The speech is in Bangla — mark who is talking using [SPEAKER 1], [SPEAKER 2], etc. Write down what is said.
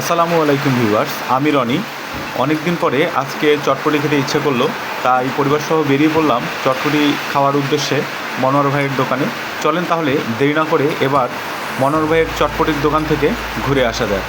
[SPEAKER 1] আসসালামু আলাইকুম ভিউয়ার্স, আমি রনি। অনেক দিন পরে আজকে চটপটি খেতে ইচ্ছে করল, তাই পরিবার সহ বেরিয়ে পড়লাম চটপটি খাওয়ার উদ্দেশ্যে মনোহর ভাইয়ের দোকানে। চলেন তাহলে দেরি না করে এবার মনোহর ভাইয়ের চটপটির দোকান থেকে ঘুরে আসা যায়